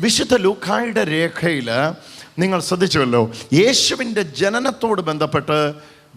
വിശുദ്ധ ലൂക്കായുടെ രേഖയിൽ നിങ്ങൾ ശ്രദ്ധിച്ചുവല്ലോ യേശുവിന്റെ ജനനത്തോട് ബന്ധപ്പെട്ട്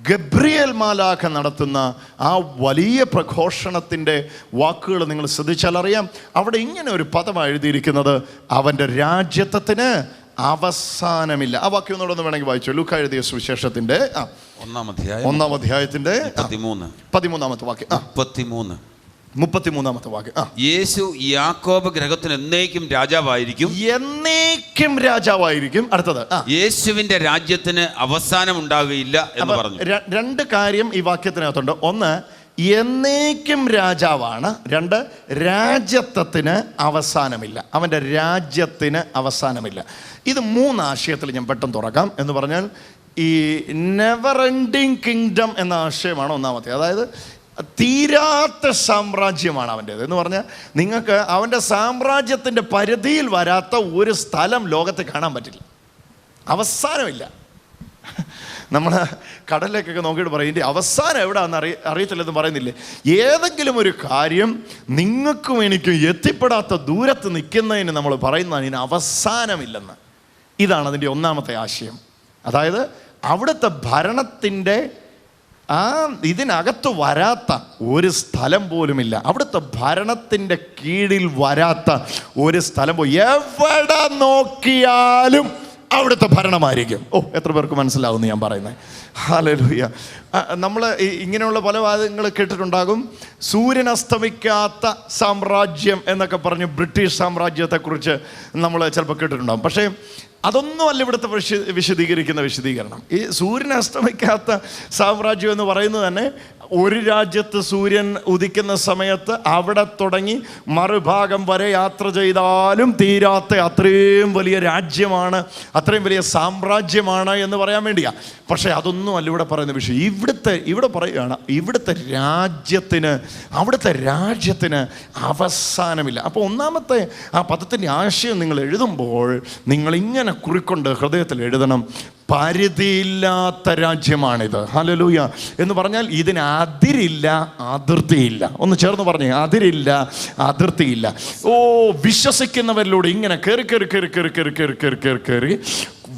ഗബ്രിയേൽ മാലാഖ നടത്തുന്ന ആ വലിയ പ്രഘോഷണത്തിന്റെ വാക്കുകൾ നിങ്ങൾ ശ്രദ്ധിച്ചാൽ അറിയാം. അവിടെ ഇങ്ങനെ ഒരു പദം എഴുതിയിരിക്കുന്നത് അവന്റെ രാജ്യത്വത്തിന് അവസാനമില്ല. ആ വാക്യം ഒന്നുകൂടെ ഒന്ന് വേണമെങ്കിൽ വായിച്ചു. ലൂക്ക എഴുതിയ സുവിശേഷത്തിന്റെ ആ ഒന്നാം അധ്യായം ഒന്നാം അധ്യായത്തിന്റെ പതിമൂന്ന്. പതിമൂന്നാമത്തെ വാക്യം ആ. മുപ്പത്തിമൂന്ന്. മുപ്പത്തിമൂന്നാമത്തെ വാക്യം ആ. യേശു യാക്കോബ് ഗ്രഹത്തിന് എന്നേക്കും രാജാവായിരിക്കും. എന്നേക്കും രാജാവായിരിക്കും. അടുത്തത്. യേശുവിന്റെ രാജ്യത്തിന് അവസാനം ഉണ്ടാകുകയില്ല എന്ന് പറഞ്ഞു. രണ്ട് കാര്യം ഈ വാക്യത്തിനകത്തുണ്ട്. ഒന്ന് എന്നേക്കും രാജാവാണ്. രണ്ട് രാജ്യത്വത്തിന് അവസാനമില്ല. അവന്റെ രാജ്യത്തിന് അവസാനമില്ല. ഇത് മൂന്ന് ആശയത്തിൽ ഞാൻ പെട്ടെന്ന് തുറക്കാം എന്ന് പറഞ്ഞാൽ ഈ നെവർ എൻഡിങ് കിങ്ഡം എന്ന ആശയമാണ് ഒന്നാമത്തെ. അതായത് തീരാത്ത സാമ്രാജ്യമാണ് അവന്റേത്. എന്ന് പറഞ്ഞാൽ നിങ്ങൾക്ക് അവന്റെ സാമ്രാജ്യത്തിന്റെ പരിധിയിൽ വരാത്ത ഒരു സ്ഥലം ലോകത്ത് കാണാൻ പറ്റില്ല. അവസാനമില്ല. നമ്മൾ കടലിലേക്കൊക്കെ നോക്കിയിട്ട് പറയും ഇതിന്റെ അവസാനം എവിടെയാണെന്ന് അറിയ അറിയത്തില്ലെന്ന് പറയുന്നില്ലേ? ഏതെങ്കിലും ഒരു കാര്യം നിങ്ങൾക്കും എനിക്കും എത്തിപ്പെടാത്ത ദൂരത്ത് നിൽക്കുന്നതിന് നമ്മൾ പറയുന്നതാണ് ഇതിന് അവസാനമില്ലെന്ന്. ഇതാണ് അതിന്റെ ഒന്നാമത്തെ ആശയം. അതായത് അവിടുത്തെ ഭരണത്തിന്റെ ആ ഇതിനകത്ത് വരാത്ത ഒരു സ്ഥലം പോലുമില്ല. അവിടുത്തെ ഭരണത്തിന്റെ കീഴിൽ വരാത്ത ഒരു സ്ഥലം പോയി എവിടെ നോക്കിയാലും അവിടുത്തെ ഭരണമായിരിക്കും. ഓ എത്ര പേർക്ക് മനസ്സിലാവുന്നു ഞാൻ പറയുന്നത്. ഹാലലുയ്യ നമ്മൾ ഇങ്ങനെയുള്ള പല വാദങ്ങൾ കേട്ടിട്ടുണ്ടാകും. സൂര്യൻ അസ്തമിക്കാത്ത സാമ്രാജ്യം എന്നൊക്കെ പറഞ്ഞ് ബ്രിട്ടീഷ് സാമ്രാജ്യത്തെക്കുറിച്ച് നമ്മൾ ചിലപ്പോൾ കേട്ടിട്ടുണ്ടാകും. പക്ഷേ അതൊന്നും അല്ല ഇവിടുത്തെ വിശ വിശദീകരിക്കുന്ന വിശദീകരണം. ഈ സൂര്യൻ അസ്തമിക്കാത്ത സാമ്രാജ്യം എന്ന് പറയുന്നത് തന്നെ ഒരു രാജ്യത്ത് സൂര്യൻ ഉദിക്കുന്ന സമയത്ത് അവിടെ തുടങ്ങി മറുഭാഗം വരെ യാത്ര ചെയ്താലും തീരാത്ത അത്രയും വലിയ രാജ്യമാണ് അത്രയും വലിയ സാമ്രാജ്യമാണ് എന്ന് പറയാൻ വേണ്ടിയാ. പക്ഷേ അതൊന്നും അല്ല ഇവിടെ പറയുന്ന വിഷയം. ഇവിടുത്തെ ഇവിടെ പറയുകയാണ് ഇവിടുത്തെ രാജ്യത്തിന് അവിടുത്തെ രാജ്യത്തിന് അവസാനമില്ല. അപ്പോൾ ഒന്നാമത്തെ ആ പദത്തിന്റെ ആശയം നിങ്ങൾ എഴുതുമ്പോൾ നിങ്ങൾ ഇങ്ങനെ കുറിക്കൊണ്ട് ഹൃദയത്തിൽ എഴുതണം. പരിധിയില്ലാത്ത രാജ്യമാണിത്. ഹലലൂയ എന്ന് പറഞ്ഞാൽ ഇതിന് അതിരില്ല അതിർത്തിയില്ല. ഒന്ന് ചേർന്ന് പറഞ്ഞേ അതിരില്ല അതിർത്തിയില്ല. ഓ വിശ്വസിക്കുന്നവരിലൂടെ ഇങ്ങനെ കയറി കയറി കയറി കയറി കയറി കയറി കയറി കയറി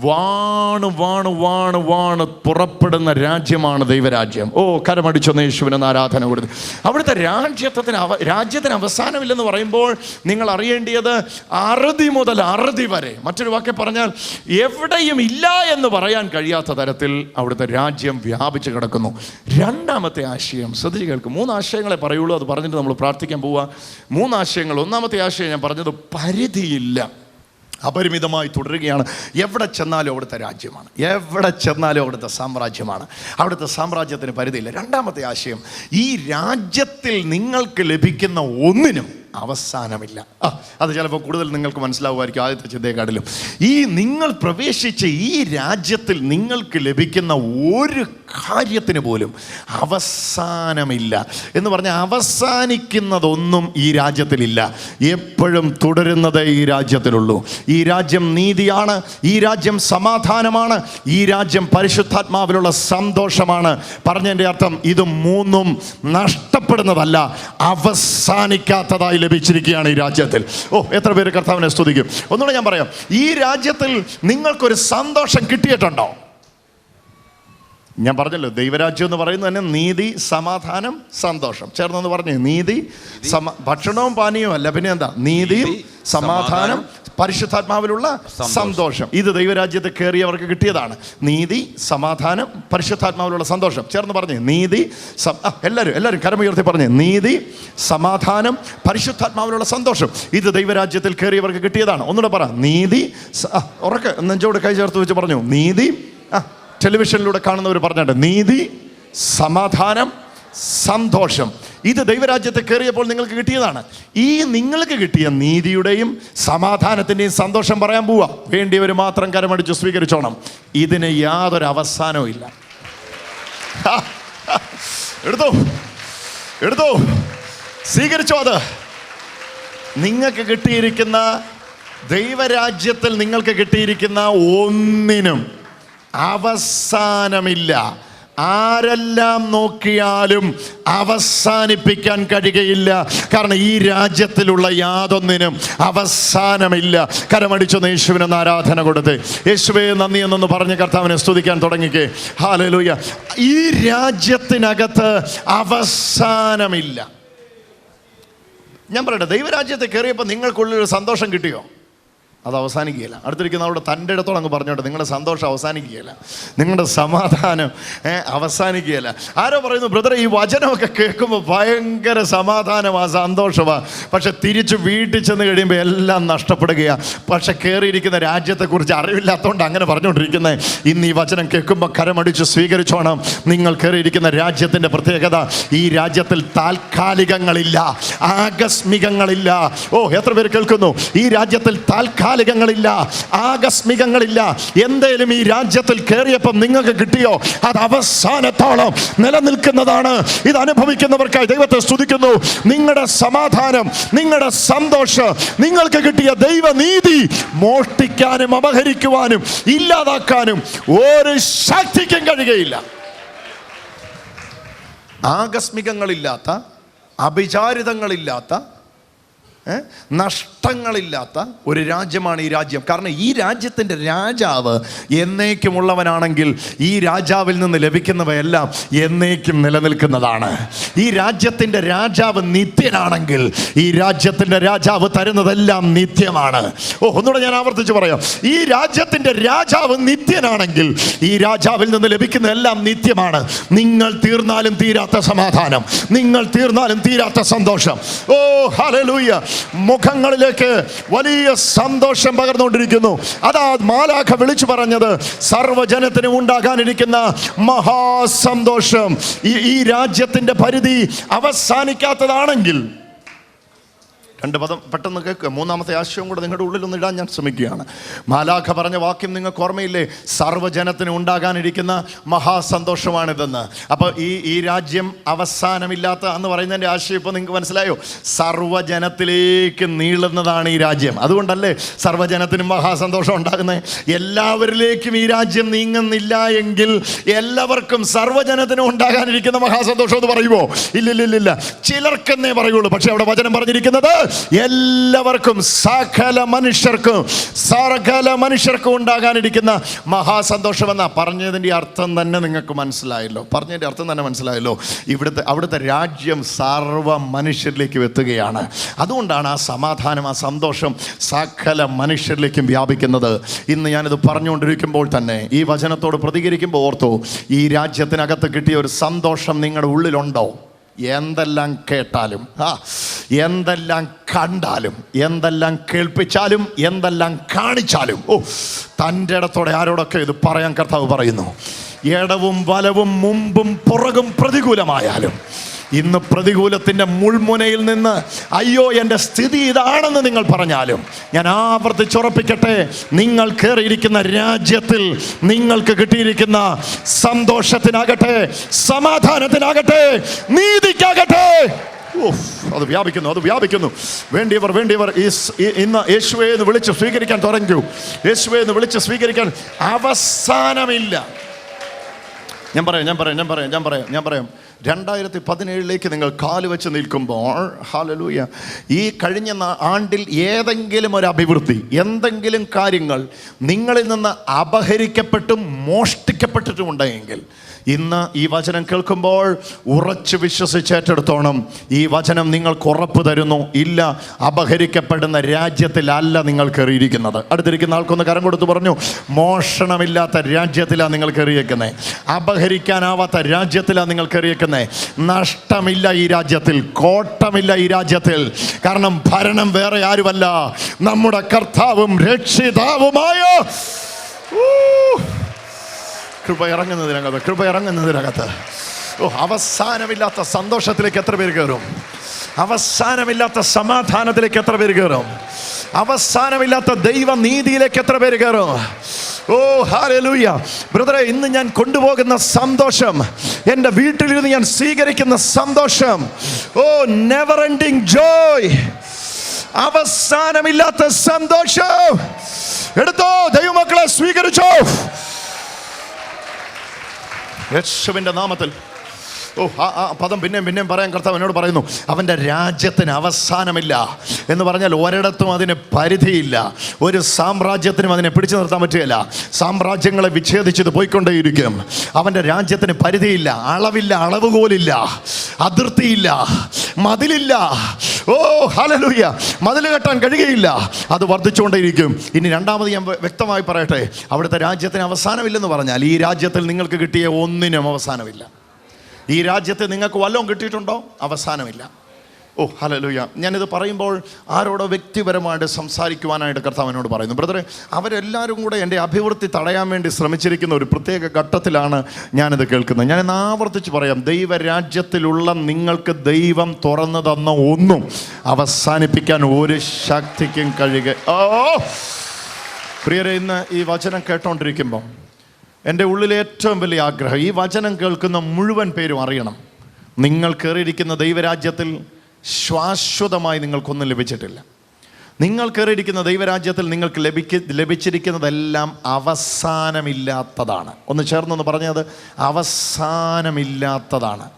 വാണ് വാണ് വാണ് വാണ് പുറപ്പെടുന്ന രാജ്യമാണ് ദൈവരാജ്യം. ഓ കരമടിച്ചൊന്ന് യേശുവിനെന്ന് ആരാധന കൊടുത്ത്. അവിടുത്തെ രാജ്യത്വത്തിന് അവ രാജ്യത്തിന് അവസാനമില്ലെന്ന് പറയുമ്പോൾ നിങ്ങൾ അറിയേണ്ടിയത് അറുതി മുതൽ അറുതി വരെ. മറ്റൊരു വാക്കെ പറഞ്ഞാൽ എവിടെയും ഇല്ല എന്ന് പറയാൻ കഴിയാത്ത തരത്തിൽ അവിടുത്തെ രാജ്യം വ്യാപിച്ചു കിടക്കുന്നു. രണ്ടാമത്തെ ആശയം ശ്രദ്ധിച്ച് കേൾക്കും. മൂന്ന് ആശയങ്ങളെ പറയുള്ളൂ അത് പറഞ്ഞിട്ട് നമ്മൾ പ്രാർത്ഥിക്കാൻ പോവുക. മൂന്ന് ആശയങ്ങൾ. ഒന്നാമത്തെ ആശയം ഞാൻ പറഞ്ഞത് പരിധിയില്ല. അപരിമിതമായി തുടരുകയാണ്. എവിടെ ചെന്നാലും അവിടുത്തെ രാജ്യമാണ്. എവിടെ ചെന്നാലും അവിടുത്തെ സാമ്രാജ്യമാണ്. അവിടുത്തെ സാമ്രാജ്യത്തിന് പരിധിയില്ല. രണ്ടാമത്തെ ആശയം ഈ രാജ്യത്തിൽ നിങ്ങൾക്ക് ലഭിക്കുന്ന ഒന്നിനും അവസാനമില്ല. ആ അത് ചിലപ്പോൾ കൂടുതൽ നിങ്ങൾക്ക് മനസ്സിലാവുമായിരിക്കും ആദ്യത്തെ ചിന്തയെക്കാട്ടിലും. ഈ നിങ്ങൾ പ്രവേശിച്ച ഈ രാജ്യത്തിൽ നിങ്ങൾക്ക് ലഭിക്കുന്ന ഒരു കാര്യത്തിന് പോലും അവസാനമില്ല. എന്ന് പറഞ്ഞാൽ അവസാനിക്കുന്നതൊന്നും ഈ രാജ്യത്തിലില്ല. എപ്പോഴും തുടരുന്നത് ഈ രാജ്യത്തിലുള്ളൂ. ഈ രാജ്യം നീതിയാണ് ഈ രാജ്യം സമാധാനമാണ് ഈ രാജ്യം പരിശുദ്ധാത്മാവിലുള്ള സന്തോഷമാണ്. പറഞ്ഞതിന്റെ അർത്ഥം ഇത് മൂന്നും നഷ്ടപ്പെടുന്നതല്ല അവസാനിക്കാത്തതായി ലഭിച്ചിരിക്കുകയാണ് ഈ രാജ്യത്തിൽ. ഓ എത്ര പേര് കർത്താവിനെ സ്തുതിക്കും. ഒന്നുകൂടെ ഞാൻ പറയാം. ഈ രാജ്യത്തിൽ നിങ്ങൾക്കൊരു സന്തോഷം കിട്ടിയിട്ടുണ്ടോ? ഞാൻ പറഞ്ഞല്ലോ ദൈവരാജ്യം എന്ന് പറയുന്നത് തന്നെ നീതി സമാധാനം സന്തോഷം. ചേർന്നെന്ന് പറഞ്ഞു നീതി സമ ഭക്ഷണവും പാനീയവും അല്ല പിന്നെ എന്താ? നീതിയും നീതി, സമാധാനം പരിശുദ്ധാത്മാവിലുള്ള സന്തോഷം. ഇത് ദൈവരാജ്യത്തെ കയറിയവർക്ക് കിട്ടിയതാണ്. നീതി സമാധാനം പരിശുദ്ധാത്മാവിലുള്ള സന്തോഷം. ചേർന്ന് പറഞ്ഞേ നീതി എല്ലാവരും എല്ലാവരും കരമുയർത്തി പറഞ്ഞേ. നീതി സമാധാനം പരിശുദ്ധാത്മാവിലുള്ള സന്തോഷം. ഇത് ദൈവരാജ്യത്തിൽ കയറിയവർക്ക് കിട്ടിയതാണ്. ഒന്നുകൂടെ പറ. നീതി ഉറക്ക നെഞ്ചോട് കൈ ചേർത്ത് വെച്ച് പറഞ്ഞു. നീതി ടെലിവിഷനിലൂടെ കാണുന്നവർ പറഞ്ഞിട്ടുണ്ട്. നീതി സമാധാനം സന്തോഷം. ഇത് ദൈവരാജ്യത്തെ കയറിയപ്പോൾ നിങ്ങൾക്ക് കിട്ടിയതാണ്. ഈ നിങ്ങൾക്ക് കിട്ടിയ നീതിയുടെയും സമാധാനത്തിന്റെയും സന്തോഷം പറയാൻ പോവാ. വേണ്ടിയവർ മാത്രം കരമടിച്ച് സ്വീകരിച്ചോണം. ഇതിന് യാതൊരു അവസാനവും ഇല്ല. എടുത്തു. എടുത്തു. സ്വീകരിച്ചോ അത്. നിങ്ങൾക്ക് കിട്ടിയിരിക്കുന്ന ദൈവരാജ്യത്തിൽ നിങ്ങൾക്ക് കിട്ടിയിരിക്കുന്ന ഒന്നിനും അവസാനമില്ല. ആരെല്ലാം നോക്കിയാലും അവസാനിപ്പിക്കാൻ കഴിയുകയില്ല. കാരണം ഈ രാജ്യത്തിലുള്ള യാതൊന്നിനും അവസാനമില്ല. കരമടിച്ചൊന്ന് യേശുവിനൊന്ന് ആരാധന കൊടുത്ത്. യേശുവേ നന്ദി എന്നൊന്ന് പറഞ്ഞ് കർത്താവിനെ സ്തുതിക്കാൻ തുടങ്ങിക്കേ. ഹാലലൂയ ഈ രാജ്യത്തിനകത്ത് അവസാനമില്ല. ഞാൻ പറയട്ടെ ദൈവരാജ്യത്തെ കയറിയപ്പോൾ നിങ്ങൾക്കുള്ളിൽ സന്തോഷം കിട്ടിയോ? അത് അവസാനിക്കുകയില്ല. അടുത്തിരിക്കുന്ന അവിടെ തന്റെ ഇടത്തോളം അങ്ങ് പറഞ്ഞോട്ടെ നിങ്ങളുടെ സന്തോഷം അവസാനിക്കുകയില്ല. നിങ്ങളുടെ സമാധാനം അവസാനിക്കുകയില്ല. ആരോ പറയുന്നു ബ്രദർ ഈ വചനമൊക്കെ കേൾക്കുമ്പോൾ ഭയങ്കര സമാധാനമാണ് സന്തോഷമാണ് പക്ഷെ തിരിച്ച് വീട്ടിൽ ചെന്ന് കഴിയുമ്പോൾ എല്ലാം നഷ്ടപ്പെടുകയാണ് പക്ഷെ കയറിയിരിക്കുന്ന രാജ്യത്തെക്കുറിച്ച് അറിവില്ലാത്തതുകൊണ്ട് അങ്ങനെ പറഞ്ഞുകൊണ്ടിരിക്കുന്നത് ഇന്ന് ഈ വചനം കേൾക്കുമ്പോൾ കരമടിച്ച് സ്വീകരിച്ചോണം. നിങ്ങൾ കയറിയിരിക്കുന്ന രാജ്യത്തിന്റെ പ്രത്യേകത ഈ രാജ്യത്തിൽ താൽക്കാലികങ്ങളില്ല ആകസ്മികങ്ങളില്ല. ഓ എത്ര പേര് കേൾക്കുന്നു? ഈ രാജ്യത്തിൽ താൽക്കാലികങ്ങളില്ല ആകസ്മികങ്ങളില്ല. എന്തേലും ഈ രാജ്യത്തിൽ കയറിയപ്പം നിങ്ങൾക്ക് കിട്ടിയോ? അത് അവസാനത്തോളം നിലനിൽക്കുന്നതാണ്. ഇത് അനുഭവിക്കുന്നവർക്കായി ദൈവത്തെ സ്തുതിക്കുന്നു. നിങ്ങളുടെ സമാധാനം നിങ്ങളുടെ സന്തോഷം നിങ്ങൾക്ക് കിട്ടിയ ദൈവനീതി മോഷ്ടിക്കാനും അപഹരിക്കുവാനും ഇല്ലാതാക്കാനും ഒരു ശക്തിക്കും കഴിയുകയില്ല. ആകസ്മികങ്ങളില്ലാത്ത അഭിചാരിതങ്ങളില്ലാത്ത ഏ? നഷ്ടങ്ങളില്ലാത്ത ഒരു രാജ്യമാണ് ഈ രാജ്യം. കാരണം ഈ രാജ്യത്തിന്റെ രാജാവ് എന്നേക്കുമുള്ളവനാണെങ്കിൽ ഈ രാജാവിൽ നിന്ന് ലഭിക്കുന്നവയെല്ലാം എന്നേക്കും നിലനിൽക്കുന്നതാണ്. ഈ രാജ്യത്തിന്റെ രാജാവ് നിത്യനാണെങ്കിൽ ഈ രാജ്യത്തിന്റെ രാജാവ് തരുന്നതെല്ലാം നിത്യമാണ്. ഓ ഒന്നുകൂടെ ഞാൻ ആവർത്തിച്ച് പറയാം. ഈ രാജ്യത്തിന്റെ രാജാവ് നിത്യനാണെങ്കിൽ ഈ രാജാവിൽ നിന്ന് ലഭിക്കുന്നതെല്ലാം നിത്യമാണ്. നിങ്ങൾ തീർന്നാലും തീരാത്ത സമാധാനം. നിങ്ങൾ തീർന്നാലും തീരാത്ത സന്തോഷം. ഓ ഹലലൂയ മുഖങ്ങളിലേക്ക് വലിയ സന്തോഷം പകർന്നുകൊണ്ടിരിക്കുന്നു. അതാ മാലാഖ വിളിച്ചു പറഞ്ഞത് സർവജനത്തിന് ഉണ്ടാകാനിരിക്കുന്ന മഹാസന്തോഷം. ഈ രാജ്യത്തിന്റെ പരിധി അവസാനിക്കാത്തതാണെങ്കിൽ രണ്ട് പദം പെട്ടെന്ന് കേൾക്കുക. മൂന്നാമത്തെ ആശയം കൂടെ നിങ്ങളുടെ ഉള്ളിൽ ഒന്ന് ഇടാൻ ഞാൻ ശ്രമിക്കുകയാണ്. മാലാഖ പറഞ്ഞ വാക്യം നിങ്ങൾക്ക് ഓർമ്മയില്ലേ? സർവജനത്തിന് ഉണ്ടാകാനിരിക്കുന്ന മഹാസന്തോഷമാണിതെന്ന്. അപ്പോൾ ഈ ഈ രാജ്യം അവസാനമില്ലാത്ത എന്ന് പറയുന്നതിന്റെ ആശയം ഇപ്പോൾ നിങ്ങൾക്ക് മനസ്സിലായോ? സർവജനത്തിലേക്ക് നീളുന്നതാണ് ഈ രാജ്യം. അതുകൊണ്ടല്ലേ സർവജനത്തിനും മഹാസന്തോഷം ഉണ്ടാകുന്നത്? എല്ലാവരിലേക്കും ഈ രാജ്യം നീങ്ങുന്നില്ല എങ്കിൽ എല്ലാവർക്കും സർവജനത്തിനും ഉണ്ടാകാനിരിക്കുന്ന മഹാസന്തോഷം എന്ന് പറയുമോ? ഇല്ലില്ലില്ല ചിലർക്കെന്നേ പറയുള്ളൂ. പക്ഷേ അവിടെ വചനം പറഞ്ഞിരിക്കുന്നത് എല്ലാവർക്കും സകല മനുഷ്യർക്കും സകല മനുഷ്യർക്കും ഉണ്ടാകാനിരിക്കുന്ന മഹാസന്തോഷം എന്നാ പറഞ്ഞതിന്റെ അർത്ഥം തന്നെ നിങ്ങൾക്ക് മനസ്സിലായല്ലോ. പറഞ്ഞതിന്റെ അർത്ഥം തന്നെ മനസ്സിലായല്ലോ. ഇവിടുത്തെ അവിടുത്തെ രാജ്യം സർവ മനുഷ്യരിലേക്കും എത്തുകയാണ്. അതുകൊണ്ടാണ് ആ സമാധാനം ആ സന്തോഷം സകല മനുഷ്യരിലേക്കും വ്യാപിക്കുന്നത്. ഇന്ന് ഞാനിത് പറഞ്ഞുകൊണ്ടിരിക്കുമ്പോൾ തന്നെ ഈ വചനത്തോട് പ്രതികരിക്കുമ്പോൾ ഓർത്തു ഈ രാജ്യത്തിനകത്ത് കിട്ടിയ ഒരു സന്തോഷം നിങ്ങളുടെ ഉള്ളിലുണ്ടോ? എന്തെല്ലാം കേട്ടാലും ആ എന്തെല്ലാം കണ്ടാലും എന്തെല്ലാം കേൾപ്പിച്ചാലും എന്തെല്ലാം കാണിച്ചാലും ഓ തന്റെ ഇടത്തോടെ ആരോടൊക്കെ ഇത് പറയാൻ കർത്താവ് പറയുന്നു? ഇടവും വലവും മുമ്പും പുറകും പ്രതികൂലമായാലും ഇന്ന് പ്രതികൂലത്തിന്റെ മുൾമുനയിൽ നിന്ന് അയ്യോ എന്റെ സ്ഥിതി ഇതാണെന്ന് നിങ്ങൾ പറഞ്ഞാലും ഞാൻ ആവർത്തിച്ചുറപ്പിക്കട്ടെ. നിങ്ങൾ കയറിയിരിക്കുന്ന രാജ്യത്തിൽ നിങ്ങൾക്ക് കിട്ടിയിരിക്കുന്ന സന്തോഷത്തിനാകട്ടെ സമാധാനത്തിനാകട്ടെ നീതിക്കാകട്ടെ. അത് വ്യാപിക്കുന്നു അത് വ്യാപിക്കുന്നു. വേണ്ടിയവർ വേണ്ടിയവർ ഈ- ഇന്ന് യേശുവെ എന്ന് വിളിച്ച് സ്വീകരിക്കാൻ തുടങ്ങൂ. യേശുവെ എന്ന് വിളിച്ച് സ്വീകരിക്കാൻ അവസാനമില്ല. ഞാൻ പറയാം ഞാൻ പറയാം ഞാൻ പറയാം ഞാൻ പറയാം ഞാൻ പറയാം. രണ്ടായിരത്തി പതിനേഴിലേക്ക് നിങ്ങൾ കാൽ വെച്ച് നിൽക്കുമ്പോൾ ഹാലലൂയ ഈ കഴിഞ്ഞ ആണ്ടിൽ ഏതെങ്കിലും ഒരു അഭിവൃദ്ധി എന്തെങ്കിലും കാര്യങ്ങൾ നിങ്ങളിൽ നിന്ന് അപഹരിക്കപ്പെട്ടും മോഷ്ടിക്കപ്പെട്ടിട്ടും ഉണ്ടെങ്കിൽ ഇന്ന് ഈ വചനം കേൾക്കുമ്പോൾ ഉറച്ചു വിശ്വസിച്ച് ഏറ്റെടുത്തോണം ഈ വചനം നിങ്ങൾക്ക് ഉറപ്പ് തരുന്നു. ഇല്ല അപഹരിക്കപ്പെടുന്ന രാജ്യത്തിലല്ല നിങ്ങൾ കയറിയിരിക്കുന്നത്. അടുത്തിരിക്കുന്ന ആൾക്കൊന്ന് കരം കൊടുത്ത് പറഞ്ഞു മോഷണമില്ലാത്ത രാജ്യത്തിലാണ് നിങ്ങൾ കയറിയേക്കുന്നത് അപഹരിക്കാനാവാത്ത രാജ്യത്തിലാണ് നിങ്ങൾ കയറിയേക്കുന്നത് നഷ്ടമില്ല ഈ രാജ്യത്തിൽ കോട്ടമില്ല ഈ രാജ്യത്തിൽ. കാരണം ഭരണം വേറെ ആരുമല്ല. നമ്മുടെ കർത്താവും രക്ഷിതാവുമായ കൃപ ഇറങ്ങുന്നതിനകത്ത് കൃപ ഇറങ്ങുന്നതിനകത്ത്. ഓ അവസാനമില്ലാത്ത സന്തോഷത്തിലേക്ക് എത്ര പേര് കയറും? അവസാനമില്ലാത്ത സമാധാനത്തിലേക്ക് എത്ര പേര് കയറും? അവസാനമില്ലാത്ത ദൈവനീതിയിലേക്ക് എത്ര പേര് കയറും? ഓ ഹാലലൂയ ബ്രദറെ ഇന്ന് ഞാൻ കൊണ്ടുപോകുന്ന സന്തോഷം എന്റെ വീട്ടിലിരുന്ന് ഞാൻ സ്വീകരിക്കുന്ന സന്തോഷം. ഓ നെവർ എൻഡിങ് ജോയ് അവസാനമില്ലാത്ത സന്തോഷം. എടുത്തോ ദൈവമക്കളെ സ്വീകരിച്ചോ. യേശുവിന്റെ നാമത്തിൽ ഓ ആ ആ പദം പിന്നെയും പിന്നെയും പറയാൻ കർത്താവ് എന്നോട് പറയുന്നു അവന്റെ രാജ്യത്തിന് അവസാനമില്ല. എന്ന് പറഞ്ഞാൽ ഒരിടത്തും അതിന് പരിധിയില്ല. ഒരു സാമ്രാജ്യത്തിനും അതിനെ പിടിച്ചു നിർത്താൻ പറ്റുകയില്ല. സാമ്രാജ്യങ്ങളെ വിച്ഛേദിച്ചത് പോയിക്കൊണ്ടേയിരിക്കും. അവന്റെ രാജ്യത്തിന് പരിധിയില്ല അളവില്ല അളവുകോലില്ല അതിർത്തിയില്ല മതിലില്ല. ഓ ഹലലൂയ മതിൽ കെട്ടാൻ കഴിയുകയില്ല. അത് വർദ്ധിച്ചുകൊണ്ടേയിരിക്കും. ഇനി രണ്ടാമത് ഞാൻ വ്യക്തമായി പറയട്ടെ അവിടുത്തെ രാജ്യത്തിന് അവസാനമില്ലെന്ന് പറഞ്ഞാൽ ഈ രാജ്യത്തിൽ നിങ്ങൾക്ക് കിട്ടിയ ഒന്നിനും അവസാനമില്ല. ഈ രാജ്യത്ത് നിങ്ങൾക്ക് വല്ലതും കിട്ടിയിട്ടുണ്ടോ? അവസാനമില്ല. ഓ ഹലലുയ ഞാനിത് പറയുമ്പോൾ ആരോടോ വ്യക്തിപരമായിട്ട് സംസാരിക്കുവാനായിട്ട് കർത്താവിനോട് പറയുന്നു. ബ്രദറെ അവരെല്ലാവരും കൂടെ എന്റെ അഭിവൃദ്ധി തടയാൻ വേണ്ടി ശ്രമിച്ചിരിക്കുന്ന ഒരു പ്രത്യേക ഘട്ടത്തിലാണ് ഞാനിത് കേൾക്കുന്നത്. ഞാനിന്ന് ആവർത്തിച്ച് പറയാം ദൈവരാജ്യത്തിലുള്ള നിങ്ങൾക്ക് ദൈവം തുറന്നു തന്ന ഒന്നും അവസാനിപ്പിക്കാൻ ഒരു ശക്തിക്കും കഴിയുക ഓ പ്രിയരെ ഇന്ന് ഈ വചനം കേട്ടോണ്ടിരിക്കുമ്പോൾ എന്റെ ഉള്ളിൽ ഏറ്റവും വലിയ ആഗ്രഹം ഈ വചനം കേൾക്കുന്ന മുഴുവൻ പേരും അറിയണം. നിങ്ങൾ കയറിയിരിക്കുന്ന ദൈവരാജ്യത്തിൽ ശാശ്വതമായി നിങ്ങൾക്കൊന്നും ലഭിച്ചിട്ടില്ല. നിങ്ങൾ കയറിയിരിക്കുന്ന ദൈവരാജ്യത്തിൽ നിങ്ങൾക്ക് ലഭിക്ക ലഭിച്ചിരിക്കുന്നതെല്ലാം അവസാനമില്ലാത്തതാണ്. ഒന്ന് ചേർന്നൊന്ന് പറഞ്ഞത് അവസാനമില്ലാത്തതാണ്.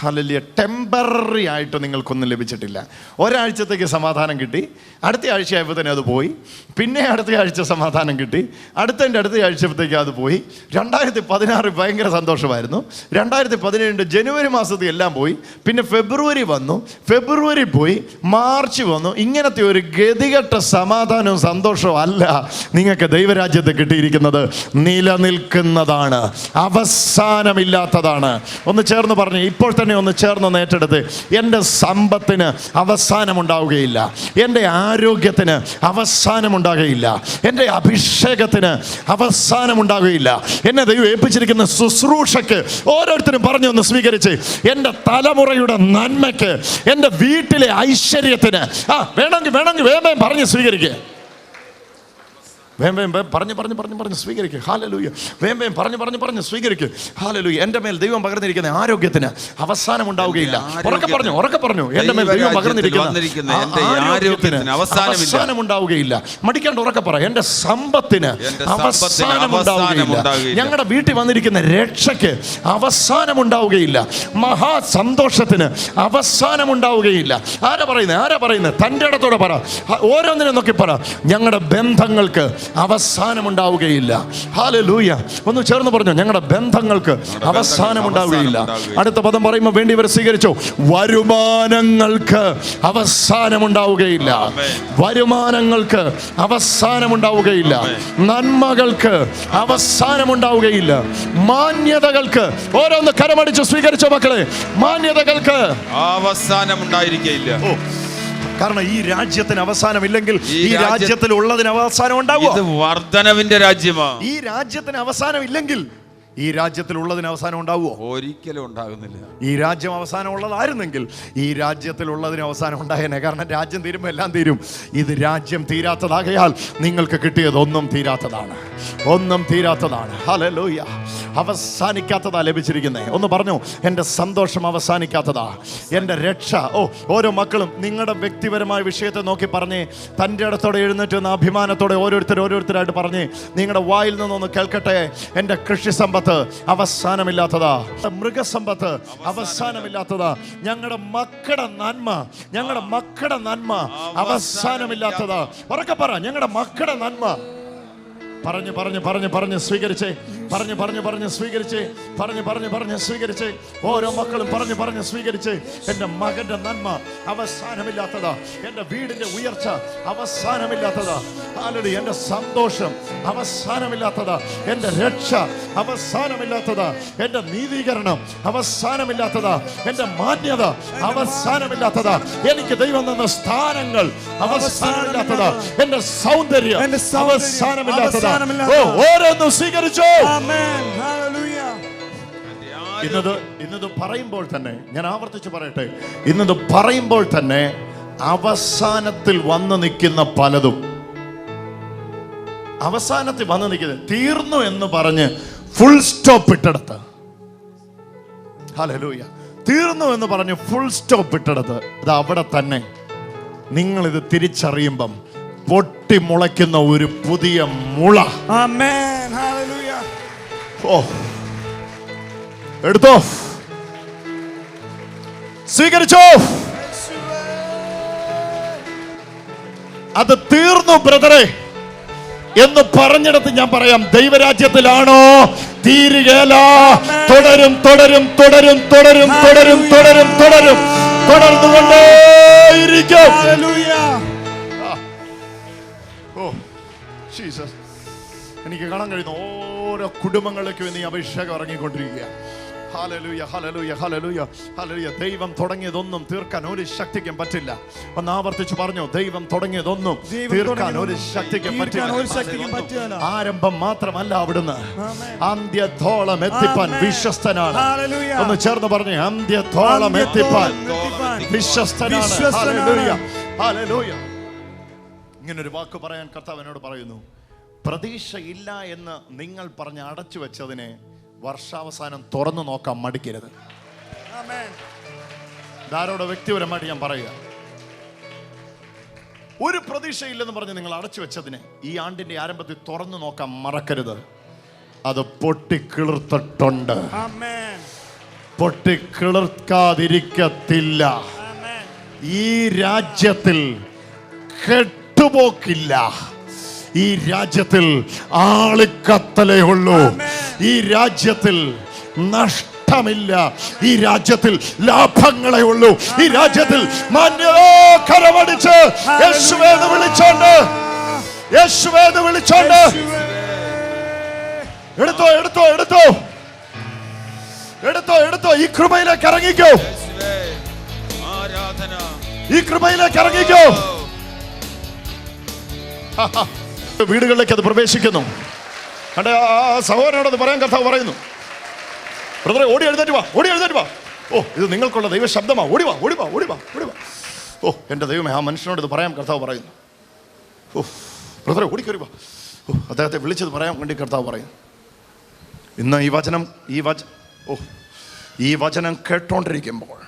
ഹലലിയ ടെമ്പററി ആയിട്ട് നിങ്ങൾക്കൊന്നും ലഭിച്ചിട്ടില്ല. ഒരാഴ്ചത്തേക്ക് സമാധാനം കിട്ടി. അടുത്ത ആഴ്ച ആയപ്പോൾ തന്നെ അത് പോയി. പിന്നെ അടുത്ത ആഴ്ച സമാധാനം കിട്ടി. അടുത്തതിന്റെ അടുത്ത ആഴ്ചത്തേക്ക് അത് പോയി. രണ്ടായിരത്തി പതിനാറ് ഭയങ്കര സന്തോഷമായിരുന്നു. രണ്ടായിരത്തി പതിനേഴിന്റെ ജനുവരി മാസത്തിൽ എല്ലാം പോയി. പിന്നെ ഫെബ്രുവരി വന്നു. ഫെബ്രുവരി പോയി. മാർച്ച് വന്നു. ഇങ്ങനത്തെ ഒരു ഗതികെട്ട സമാധാനവും സന്തോഷവും അല്ല നിങ്ങൾക്ക് ദൈവരാജ്യത്ത് കിട്ടിയിരിക്കുന്നത്. നിലനിൽക്കുന്നതാണ്. അവസാനമില്ലാത്തതാണ്. ഒന്ന് ചേർന്ന് പറഞ്ഞു ഇപ്പോൾ ഒന്ന് ചേർന്ന് നേട്ടെടുത്ത് എന്റെ സമ്പത്തിന് അവസാനമുണ്ടാവുകയില്ല. എന്റെ ആരോഗ്യത്തിന് അവസാനമുണ്ടാകുകയില്ല. എന്റെ അഭിഷേകത്തിന് അവസാനമുണ്ടാകുകയില്ല. എന്നെ ദൈവം ഏൽപ്പിച്ചിരിക്കുന്ന ശുശ്രൂഷയ്ക്ക് ഓരോരുത്തരും പറഞ്ഞു ഒന്ന് സ്വീകരിച്ച്. എന്റെ തലമുറയുടെ നന്മയ്ക്ക് എന്റെ വീട്ടിലെ ഐശ്വര്യത്തിന്. ആ വേണമെങ്കിൽ വേണമെങ്കിൽ വേമയും പറഞ്ഞ് സ്വീകരിക്കുക വേം വേം വേം പറഞ്ഞ് പറഞ്ഞ് പറഞ്ഞ് പറഞ്ഞ് സ്വീകരിക്കുക ഹാലലൂയ. വേം വേം പറഞ്ഞ് പറഞ്ഞ് പറഞ്ഞ് സ്വീകരിക്കുക ഹാലലൂയ. എന്റെ മേൽ ദൈവം പകർന്നിരിക്കുന്ന ആരോഗ്യത്തിന് അവസാനം ഉണ്ടാവുകയില്ല. ഉറക്കെ പറഞ്ഞു ഉറക്കെ പറഞ്ഞു. എന്റെ മേൽ ദൈവം പകർന്നിരിക്കുന്ന ആരോഗ്യത്തിന്. അവസാനം ഉണ്ടാവുകയില്ല. മടിക്കാണ്ട് ഉറക്കെ പറ. എന്റെ സമ്പത്തിന് അവസാനം ഉണ്ടാവുകയില്ല. ഞങ്ങളുടെ വീട്ടിൽ വന്നിരിക്കുന്ന രക്ഷയ്ക്ക് അവസാനം ഉണ്ടാവുകയില്ല. മഹാസന്തോഷത്തിന് അവസാനം ഉണ്ടാവുകയില്ല. ആരാ പറയുന്നത് ആരാ പറയുന്നത് തന്റെ ഇടത്തോടെ പറ. ഓരോന്നിനെ നോക്കി പറ. ഞങ്ങളുടെ ബന്ധങ്ങൾക്ക് അവസാനം ഉണ്ടാവുകയില്ല ഹാലലൂയ ഒന്ന് ചേർന്ന് പറഞ്ഞു ഞങ്ങളുടെ ബന്ധങ്ങൾക്ക് അവസാനം ഉണ്ടാവുകയില്ല അടുത്ത പദം പറയുമ്പോൾ വേണ്ടി ഇവർ സ്വീകരിച്ചു. വരുമാനങ്ങൾക്ക് അവസാനം ഉണ്ടാവുകയില്ല വരുമാനങ്ങൾക്ക് അവസാനം ഉണ്ടാവുകയില്ല നന്മകൾക്ക് അവസാനം ഉണ്ടാവുകയില്ല മാന്യതകൾക്ക് ഓരോന്ന് കരമടിച്ച് സ്വീകരിച്ച മക്കളെ. മാന്യതകൾക്ക് അവസാനം ഉണ്ടായിരിക്കില്ല ഓ. കാരണം ഈ രാജ്യത്തിന് അവസാനമില്ലെങ്കിൽ ഈ ഈ രാജ്യത്തിൽ ഉള്ളതിന് അവസാനം ഉണ്ടാവും വർധനവിന്റെ രാജ്യമാണ് ഈ രാജ്യത്തിന് അവസാനമില്ലെങ്കിൽ ഈ രാജ്യത്തിൽ ഉള്ളതിന് അവസാനം ഉണ്ടാവുമോ? ഒരിക്കലും ഉണ്ടാകുന്നില്ല. ഈ രാജ്യം അവസാനം ഉള്ളതായിരുന്നെങ്കിൽ ഈ രാജ്യത്തിൽ ഉള്ളതിന് അവസാനം ഉണ്ടായേനെ. കാരണം രാജ്യം തീരുമ്പോൾ എല്ലാം തീരും. ഇത് രാജ്യം തീരാത്തതാകയാൽ നിങ്ങൾക്ക് കിട്ടിയത് ഒന്നും തീരാത്തതാണ്. ഒന്നും തീരാത്തതാണ്. ഹലലൂയ അവസാനിക്കാത്തതാ ലഭിച്ചിരിക്കുന്നത് ഒന്ന് പറഞ്ഞു എന്റെ സന്തോഷം അവസാനിക്കാത്തതാ. എന്റെ രക്ഷ. ഓ ഓരോ മക്കളും നിങ്ങളുടെ വ്യക്തിപരമായ വിഷയത്തെ നോക്കി പറഞ്ഞേ തന്റെ ഇടത്തോടെ എഴുന്നേറ്റ് നിന്ന് അഭിമാനത്തോടെ ഓരോരുത്തർ ഓരോരുത്തരായിട്ട് പറഞ്ഞേ നിങ്ങളുടെ വായിൽ നിന്നൊന്ന് കേൾക്കട്ടെ. എന്റെ കൃഷി സമ്പത്ത് അവസാനമില്ലാത്തതാ. മൃഗസമ്പത്ത് അവസാനമില്ലാത്തതാ. ഞങ്ങളുടെ മക്കളുടെ നന്മ ഞങ്ങളുടെ മക്കളുടെ നന്മ അവസാനമില്ലാത്തതാ. ഉറക്കെ പറ ഞങ്ങളുടെ മക്കളുടെ നന്മ പറഞ്ഞു പറഞ്ഞു പറഞ്ഞു പറഞ്ഞു സ്വീകരിച്ചേ. പറഞ്ഞു പറഞ്ഞു പറഞ്ഞു സ്വീകരിച്ചേ. പറഞ്ഞു പറഞ്ഞു പറഞ്ഞു സ്വീകരിച്ചേ. ഓരോ മക്കളും പറഞ്ഞു പറഞ്ഞു സ്വീകരിച്ചേ. എന്റെ മകന്റെ നന്മ അവസാനമില്ലാത്തതാ. എന്റെ വീടിന്റെ ഉയർച്ച അവസാനമില്ലാത്തതാ. ആലടി എന്റെ സന്തോഷം അവസാനമില്ലാത്തതാ. എന്റെ രക്ഷ അവസാനമില്ലാത്തതാ. എന്റെ നീതീകരണം അവസാനമില്ലാത്തതാ. എന്റെ മാന്യത അവസാനമില്ലാത്തതാ. എനിക്ക് ദൈവം തന്ന സ്ഥാനങ്ങൾ അവസാനമില്ലാത്തതാ. എന്റെ സൗന്ദര്യം അവസാനമില്ലാത്തതാ. ഓരോന്നും സ്വീകരിച്ചോ. ഇന്നത് ഇന്നത് പറയുമ്പോൾ തന്നെ ഞാൻ ആവർത്തിച്ച് പറയട്ടെ. ഇന്നത് പറയുമ്പോൾ തന്നെ അവസാനത്തിൽ വന്നു നിൽക്കുന്ന പലതും. അവസാനത്തിൽ വന്ന് നിൽക്കുന്നത് തീർന്നു എന്ന് പറഞ്ഞ് ഫുൾ സ്റ്റോപ്പ് ഇട്ടെടുത്ത്. ഹലലൂയ തീർന്നു എന്ന് പറഞ്ഞ് ഫുൾ സ്റ്റോപ്പ് ഇട്ടെടുത്ത്. ഇത് അവിടെ തന്നെ. നിങ്ങളിത് തിരിച്ചറിയുമ്പം പൊട്ടി മുളയ്ക്കുന്ന ഒരു പുതിയ മുള. ഓ. എടുത്തോ. സ്വീകരിച്ചോ. അത് തീർന്നു ബ്രദറെ. എന്ന് പറഞ്ഞിടത്ത് ഞാൻ പറയാം ദൈവരാജ്യത്തിലാണോ? തീരുകയല്ല തുടരും തുടരും തുടരും തുടരും തുടരും തുടരും തുടരും. തുടർന്നുകൊണ്ടേയിരിക്കും. ജീസസ് എനിക്ക് കാണാൻ കഴിയുന്ന ഓരോ കുടുംബങ്ങളിലേക്കും ഇന്ന് ഈ അഭിഷേകം ഇറങ്ങിക്കൊണ്ടിരിക്കുക ഹാലലൂയ ഹാലലൂയ ഹാലലൂയ ഹാലലൂയ ദൈവം തുടങ്ങിയതൊന്നും തീർക്കാൻ ഒരു ശക്തിക്കും പറ്റില്ല ഒന്ന് ആവർത്തിച്ച് പറഞ്ഞു ദൈവം തുടങ്ങിയതൊന്നും തീർക്കാൻ ഒരു ശക്തിക്കും പറ്റില്ല. ആരംഭം മാത്രമല്ല അവിടുന്ന്. അന്ത്യത്തോളം എത്തിപ്പാൻ. വിശ്വസ്തനാണ്. ഒന്ന് ചേർന്ന് പറഞ്ഞു അന്ത്യത്തോളം എത്തിപ്പാൻ വിശ്വസ്തനാണ് ഹാലലൂയ ഹാലലൂയ. ഇങ്ങനൊരു വാക്ക് പറയാൻ കർത്താവ് എന്നോട് പറയുന്നു പ്രതീക്ഷയില്ല എന്ന് നിങ്ങൾ പറഞ്ഞ് അടച്ചു വെച്ചതിനെ വർഷാവസാനം തുറന്നു നോക്കാൻ മടിക്കരുത്. ധാരോട് വ്യക്തിപരമായിട്ട് ഞാൻ പറയുക. ഒരു പ്രതീക്ഷയില്ലെന്ന് പറഞ്ഞ് നിങ്ങൾ അടച്ചു വെച്ചതിന് ഈ ആണ്ടിന്റെ ആരംഭത്തിൽ തുറന്നു നോക്കാൻ മറക്കരുത്. അത് പൊട്ടിക്കിളിർത്തിട്ടുണ്ട്. പൊട്ടിക്കിളിർക്കാതിരിക്കത്തില്ല. ഈ രാജ്യത്തിൽ കെട്ടുപോക്കില്ല ഈ രാജ്യത്തിൽ ആളിക്കത്തലേ ഉള്ളൂ. ഈ രാജ്യത്തിൽ നഷ്ടമില്ല. ഈ രാജ്യത്തിൽ ലാഭങ്ങളെ ഉള്ളൂ. ഈ രാജ്യത്തിൽ മാന്യതോ കരമടിച്ച് യേശുവേന്ന് വിളിച്ചോണ്ട്. യേശുവേന്ന് വിളിച്ചോണ്ട്. എടുത്തോ എടുത്തോ എടുത്തോ. എടുത്തോ എടുത്തോ. ഈ കൃപയിലേക്ക് ഇറങ്ങിക്കോ. ഈ കൃപയിലേക്ക് ഇറങ്ങിക്കോ. വീടുകളിലേക്ക് അത് പ്രവേശിക്കുന്നു. കണ്ടേ ആ സഹോദരനോട് അത് പറയാൻ കഥ പറയുന്നു. ബ്രദറെ ഓടി എഴുന്നേറ്റ് വാ ഓടി എഴുന്നേറ്റ് വാ. ഓ ഇത് നിങ്ങൾക്കുള്ള ദൈവ ശബ്ദമാ ഓടി വാ ഓടി വാ ഓടി വാ ഓടി വാ. ഓ എന്റെ ദൈവമേ ആ മനുഷ്യനോട് ഇത് പറയാൻ കർത്താവ് പറയുന്നു. ഓ ബ്രദറെ ഓടിക്കറി വാ. ഓ അദ്ദേഹത്തെ വിളിച്ചത് പറയാൻ വേണ്ടി കർത്താവ് പറയുന്നു. ഇന്ന് ഈ വചനം ഈ വച ഓ ഈ വചനം കേട്ടോണ്ടിരിക്കുമ്പോൾ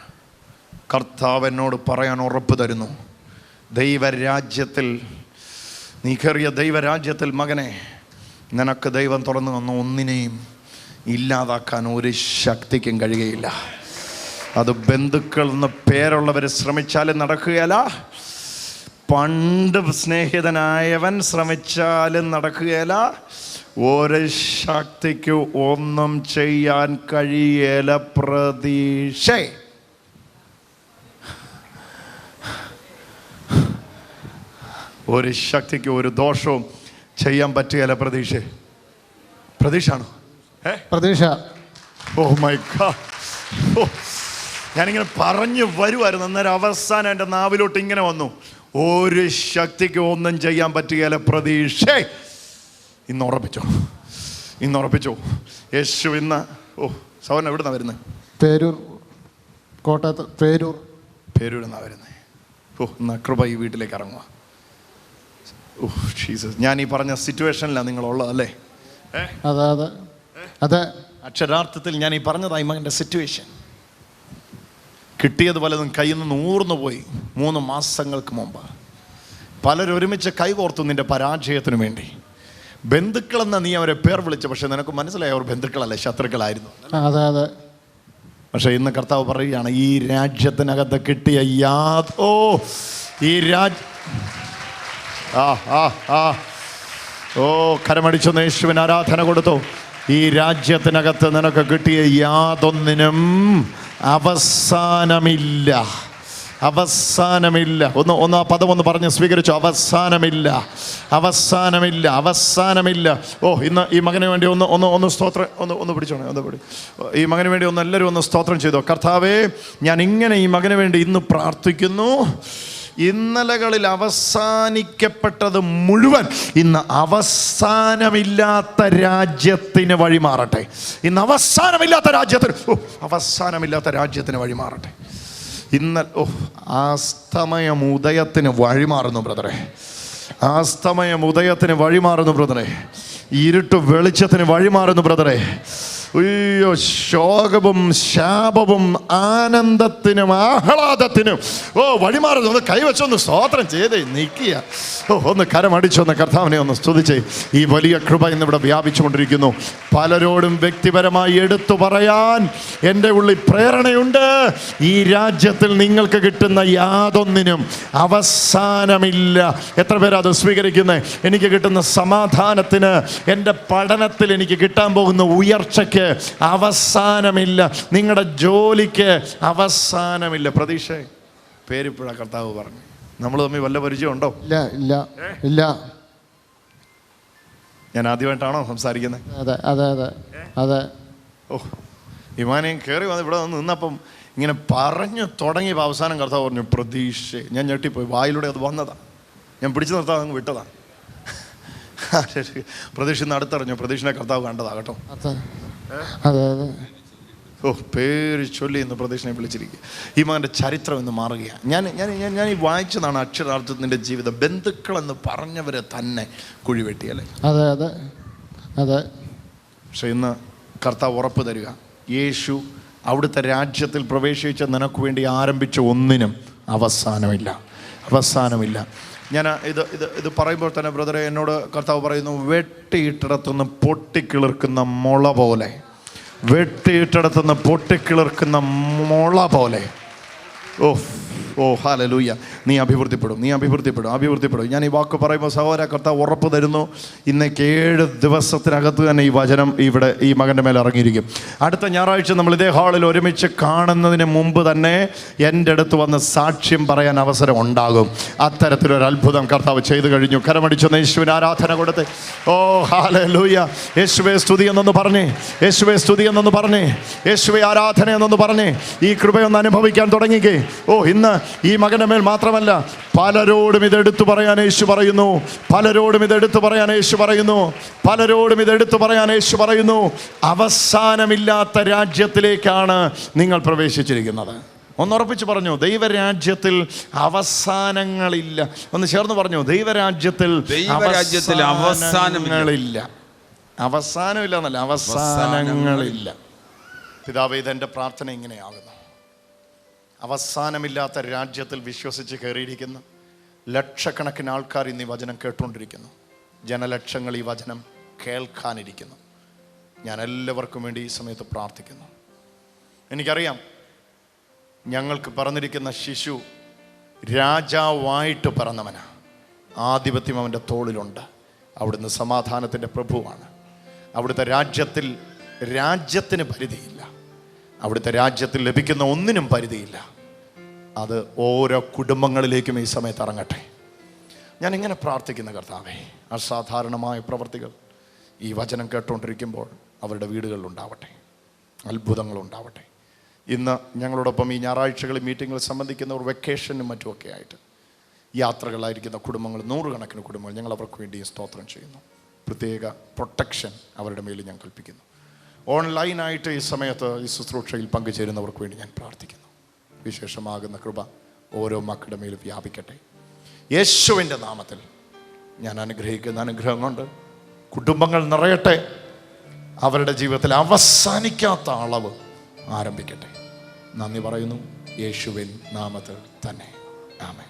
കർത്താവ് എന്നോട് പറയാൻ ഉറപ്പ് തരുന്നു. ദൈവരാജ്യത്തിൽ നീ കയറിയ ദൈവരാജ്യത്തിൽ മകനെ നിനക്ക് ദൈവം തുറന്നു വന്ന ഒന്നിനെയും ഇല്ലാതാക്കാൻ ഒരു ശക്തിക്കും കഴിയുകയില്ല. അത് ബന്ധുക്കൾ എന്ന് പേരുള്ളവർ ശ്രമിച്ചാലും നടക്കുകയല്ല. പണ്ട് സ്നേഹിതനായവൻ ശ്രമിച്ചാലും നടക്കുകയില്ല. ഒരു ശക്തിക്ക് ഒന്നും ചെയ്യാൻ കഴിയല പ്രതീക്ഷ. ഒരു ശക്തിക്ക് ഒരു ദോഷവും ചെയ്യാൻ പറ്റുകയല്ല പ്രതീക്ഷ. പ്രതീക്ഷയാണോ? ഏ? പ്രതീക്ഷ. ഓ മൈ ഓ ഞാനിങ്ങനെ പറഞ്ഞു വരുമായിരുന്നു അന്നേരം അവസാനം എന്റെ നാവിലോട്ട് ഇങ്ങനെ വന്നു. ഒരു ശക്തിക്ക് ഒന്നും ചെയ്യാൻ പറ്റുകയില്ല പ്രതീക്ഷ. ഇന്ന് ഉറപ്പിച്ചോ? ഇന്ന് ഉറപ്പിച്ചോ? യേശു ഇന്ന് ഓ സവൻ എവിടുന്നാ വരുന്നത് പേരൂർ കോട്ടയത്ത് പേരൂർ. പേരൂരെന്നാ വരുന്നത് ഓ എന്നാ കൃപ ഈ വീട്ടിലേക്ക് ഇറങ്ങുക. ജീസസ് ഞാൻ ഈ പറഞ്ഞ സിറ്റുവേഷനിലാണ് നിങ്ങളുള്ളത് അല്ലേ? അതെ അതെ. അതെ. അക്ഷരാർത്ഥത്തിൽ ഞാൻ ഈ പറഞ്ഞതായി മകന്റെ സിറ്റുവേഷൻ കിട്ടിയത് പലതും കയ്യിൽ നിന്ന് ഊർന്നു പോയി മൂന്ന് മാസങ്ങൾക്ക് മുമ്പ്. പലരും ഒരുമിച്ച് കൈകോർത്തു നിന്റെ പരാജയത്തിനു വേണ്ടി. ബന്ധുക്കളെന്ന നീ അവരെ പേർ വിളിച്ചു. പക്ഷെ നിനക്ക് മനസ്സിലായി അവർ ബന്ധുക്കളല്ല? ശത്രുക്കളായിരുന്നു. അതെ അതെ. പക്ഷേ ഇന്ന് കർത്താവ് പറയുകയാണ് ഈ രാജ്യത്തിനകത്ത് കിട്ടിയ യാതോ ഓ ഈ രാജ് ആ ആ ആ. ഓ കരമടിച്ചൊന്ന് യേശുവിന് ആരാധന കൊടുത്തു. ഈ രാജ്യത്തിനകത്ത് നിനക്ക് കിട്ടിയ യാതൊന്നിനും അവസാനമില്ല. അവസാനമില്ല. ഒന്ന് ഒന്ന് ആ പദം ഒന്ന് പറഞ്ഞ് സ്വീകരിച്ചു. അവസാനമില്ല. അവസാനമില്ല. അവസാനമില്ല. ഓ ഇന്ന് ഈ മകന് വേണ്ടി ഒന്ന് ഒന്ന് ഒന്ന് സ്തോത്രം ഒന്ന് ഒന്ന് പിടിച്ചോണേ ഒന്ന് പിടി. ഈ മകന് വേണ്ടി ഒന്ന് എല്ലാവരും ഒന്ന് സ്തോത്രം ചെയ്തോ. കർത്താവേ ഞാൻ ഇങ്ങനെ ഈ മകന് വേണ്ടി ഇന്ന് പ്രാർത്ഥിക്കുന്നു. ഇന്നലകളിൽ അവസാനിക്കപ്പെട്ടത് മുഴുവൻ ഇന്ന് അവസാനമില്ലാത്ത രാജ്യത്തിന് വഴിമാറട്ടെ. ഇന്ന് അവസാനമില്ലാത്ത രാജ്യത്തിന് ഓ അവസാനമില്ലാത്ത രാജ്യത്തിന് വഴിമാറട്ടെ. ഇന്ന് ഓ ആസ്തമയം ഉദയത്തിന് വഴിമാറുന്നു ബ്രദറെ. ആസ്തമയം ഉദയത്തിന് വഴിമാറുന്നു ബ്രദറെ. ഇരുട്ട് വെളിച്ചത്തിന് വഴിമാറുന്നു ബ്രദറെ. അയ്യോ ശോകവും ശാപവും ആനന്ദത്തിനും ആഹ്ലാദത്തിനും. ഓ വഴിമാറി ഒന്ന് കൈവച്ചൊന്ന് സ്തോത്രം ചെയ്തേ നിൽക്കുക ഓ ഒന്ന് കരമടിച്ചൊന്ന് കർത്താവിനെ ഒന്ന് സ്തുതിച്ചേ. ഈ വലിയ കൃപ ഇന്നിവിടെ വ്യാപിച്ചുകൊണ്ടിരിക്കുന്നു. പലരോടും വ്യക്തിപരമായി എടുത്തു പറയാൻ എന്റെ ഉള്ളിൽ പ്രേരണയുണ്ട്. ഈ രാജ്യത്തിൽ നിങ്ങൾക്ക് കിട്ടുന്ന യാതൊന്നിനും അവസാനമില്ല. എത്ര പേരത് സ്വീകരിക്കുന്നത് എനിക്ക് കിട്ടുന്ന സമാധാനത്തിന് എന്റെ പഠനത്തിൽ എനിക്ക് കിട്ടാൻ പോകുന്ന ഉയർച്ചയ്ക്ക് അവസാനമില്ല. നിങ്ങളുടെ ജോലിക്ക് അവസാനമില്ല. പ്രതീക്ഷ പേരിപ്പുഴ കർത്താവ് പറഞ്ഞു. നമ്മൾ തമ്മിൽ വല്ല പരിചയമുണ്ടോ? ഇല്ല ഇല്ല ഇല്ല. ഞാൻ ആദ്യമായിട്ടാണോ സംസാരിക്കുന്നത്? അതെ അതെ അതെ അതെ. ഓ വിമാനം കയറി വന്ന് ഇവിടെ വന്ന് നിന്നപ്പം ഇങ്ങനെ പറഞ്ഞു തുടങ്ങിയപ്പോൾ അവസാനം കർത്താവ് പറഞ്ഞു പ്രതീക്ഷ. ഞാൻ ഞെട്ടിപ്പോയി. വായിലൂടെ അത് വന്നതാ. ഞാൻ പിടിച്ചു നിർത്താൻ അങ്ങ് വിട്ടതാ. പ്രതീക്ഷ ഇന്ന് അടുത്തറിഞ്ഞു. പ്രതീക്ഷിനെ കർത്താവ് കണ്ടതാ കേട്ടോ. അതെ അതെ. അതെ ഓ പേര് ചൊല്ലി എന്ന് പ്രദക്ഷിണെ വിളിച്ചിരിക്കുക ഈ മകന്റെ ചരിത്രം ഇന്ന് മാറുകയാണ്. ഞാൻ ഞാൻ ഞാൻ ഞാൻ ഈ വായിച്ചതാണ് അക്ഷരാർത്ഥത്തിന്റെ ജീവിതം. ബന്ധുക്കളെന്ന് പറഞ്ഞവരെ തന്നെ കുഴിവെട്ടി അല്ലേ? അതെ അതെ അതെ. പക്ഷെ ഇന്ന് കർത്താവ് ഉറപ്പ് തരിക. യേശു അവിടുത്തെ രാജ്യത്തിൽ പ്രവേശിച്ച നിനക്ക് വേണ്ടി ആരംഭിച്ച ഒന്നിനും അവസാനമില്ല. അവസാനമില്ല. ഞാൻ ഇത് ഇത് ഇത് പറയുമ്പോൾ തന്നെ ബ്രദറെ എന്നോട് കർത്താവ് പറയുന്നു വെട്ടിയിട്ടിടത്തുനിന്ന് പൊട്ടിക്കിളിർക്കുന്ന മുള പോലെ. വെട്ടിയിട്ടിടത്തുനിന്ന് പൊട്ടിക്കിളിർക്കുന്ന മുള പോലെ. ഓ ഓ ഹാലലൂയ നീ അഭിവൃദ്ധിപ്പെടും നീ അഭിവൃദ്ധിപ്പെടും അഭിവൃദ്ധിപ്പെടും. ഞാൻ ഈ വാക്ക് പറയുമ്പോൾ സഹോദര കർത്താവ് ഉറപ്പ് തരുന്നു. ഇന്നേക്ക് ഏഴ് ദിവസത്തിനകത്ത് തന്നെ ഈ വചനം ഇവിടെ ഈ മകന്റെ മേലെ ഇറങ്ങിയിരിക്കും. അടുത്ത ഞായറാഴ്ച നമ്മൾ ഇതേ ഹാളിൽ ഒരുമിച്ച് കാണുന്നതിന് മുമ്പ് തന്നെ എന്റെ അടുത്ത് വന്ന് സാക്ഷ്യം പറയാൻ അവസരം ഉണ്ടാകും. അത്തരത്തിലൊരു അത്ഭുതം കർത്താവ് ചെയ്തു കഴിഞ്ഞു. കരമടിച്ചെന്ന് യേശുവിന് ആരാധന കൊടുത്ത്. ഓ ഹാലലൂയ യേശുവേ സ്തുതി എന്നൊന്ന് പറഞ്ഞേ. യേശുവേ സ്തുതി എന്നൊന്ന് പറഞ്ഞേ. യേശുവേ ആരാധന എന്നൊന്ന് പറഞ്ഞേ. ഈ കൃപയൊന്ന് അനുഭവിക്കാൻ തുടങ്ങിക്കേ. ഓ ഇന്ന് ഈ മകന്റെ മേൽ മാത്രമല്ല പലരോടും ഇത് എടുത്തു പറയാൻ യേശു പറയുന്നു. പലരോടും ഇത് എടുത്തു പറയാൻ യേശു പറയുന്നു. പലരോടും ഇത് എടുത്തു പറയാൻ യേശു പറയുന്നു. അവസാനമില്ലാത്ത രാജ്യത്തിലേക്കാണ് നിങ്ങൾ പ്രവേശിച്ചിരിക്കുന്നത്. ഒന്നുറപ്പിച്ച് പറഞ്ഞു ദൈവരാജ്യത്തിൽ അവസാനങ്ങളില്ല. ഒന്ന് ചേർന്ന് പറഞ്ഞു ദൈവരാജ്യത്തിൽ ദൈവരാജ്യത്തിൽ. അവസാനങ്ങളില്ല. അവസാനമില്ല എന്നല്ല അവസാനങ്ങളില്ല. പിതാവ് ഇതെന്റെ പ്രാർത്ഥന ഇങ്ങനെയാകുന്നു. അവസാനമില്ലാത്ത രാജ്യത്തിൽ വിശ്വസിച്ച് കയറിയിരിക്കുന്ന ലക്ഷക്കണക്കിന് ആൾക്കാർ ഇന്ന് ഈ വചനം കേട്ടുകൊണ്ടിരിക്കുന്നു. ജനലക്ഷങ്ങൾ ഈ വചനം കേൾക്കാനിരിക്കുന്നു. ഞാൻ എല്ലാവർക്കും വേണ്ടി ഈ സമയത്ത് പ്രാർത്ഥിക്കുന്നു. എനിക്കറിയാം ഞങ്ങൾക്ക് പറഞ്ഞിരിക്കുന്ന ശിശു രാജാവായിട്ട് പിറന്നവനാ. ആധിപത്യം അവന്റെ തോളിലുണ്ട്. അവിടുന്ന് സമാധാനത്തിന്റെ പ്രഭുവാണ്. അവിടുത്തെ രാജ്യത്തിൽ രാജ്യത്തിന് പരിധിയില്ല. അവിടുത്തെ രാജ്യത്തിൽ ലഭിക്കുന്ന ഒന്നിനും പരിധിയില്ല. അത് ഓരോ കുടുംബങ്ങളിലേക്കും ഈ സമയത്ത് ഇറങ്ങട്ടെ. ഞാൻ ഇങ്ങനെ പ്രാർത്ഥിക്കുന്ന കർത്താവേ അസാധാരണമായ പ്രവർത്തികൾ ഈ വചനം കേട്ടുകൊണ്ടിരിക്കുമ്പോൾ അവരുടെ അത്ഭുതങ്ങൾ ഉണ്ടാവട്ടെ. ഇന്ന് ഞങ്ങളോടൊപ്പം ഈ ഞായറാഴ്ചകളിൽ മീറ്റിങ്ങുകൾ സംബന്ധിക്കുന്നവർ വെക്കേഷനും മറ്റുമൊക്കെ ആയിട്ട് യാത്രകളായിരിക്കുന്ന കുടുംബങ്ങൾ നൂറുകണക്കിന് കുടുംബങ്ങൾ ഞങ്ങൾ അവർക്ക് വേണ്ടി സ്തോത്രം ചെയ്യുന്നു. പ്രത്യേക പ്രൊട്ടക്ഷൻ അവരുടെ മേലിൽ ഞാൻ കൽപ്പിക്കുന്നു. ഓൺലൈനായിട്ട് ഈ സമയത്ത് ഈ ശുശ്രൂഷയിൽ പങ്കുചേരുന്നവർക്ക് വേണ്ടി ഞാൻ പ്രാർത്ഥിക്കുന്നു. വിശേഷമാകുന്ന കൃപ ഓരോ മക്കളുടെ മേൽ വ്യാപിക്കട്ടെ. യേശുവിന്റെ നാമത്തിൽ ഞാൻ അനുഗ്രഹിക്കുന്ന അനുഗ്രഹം കൊണ്ട് കുടുംബങ്ങൾ നിറയട്ടെ. അവരുടെ ജീവിതത്തിൽ അവസാനിക്കാത്ത അളവ് ആരംഭിക്കട്ടെ. നന്ദി പറയുന്നു. യേശുവിൻ നാമത്തിൽ തന്നെ. ആമേ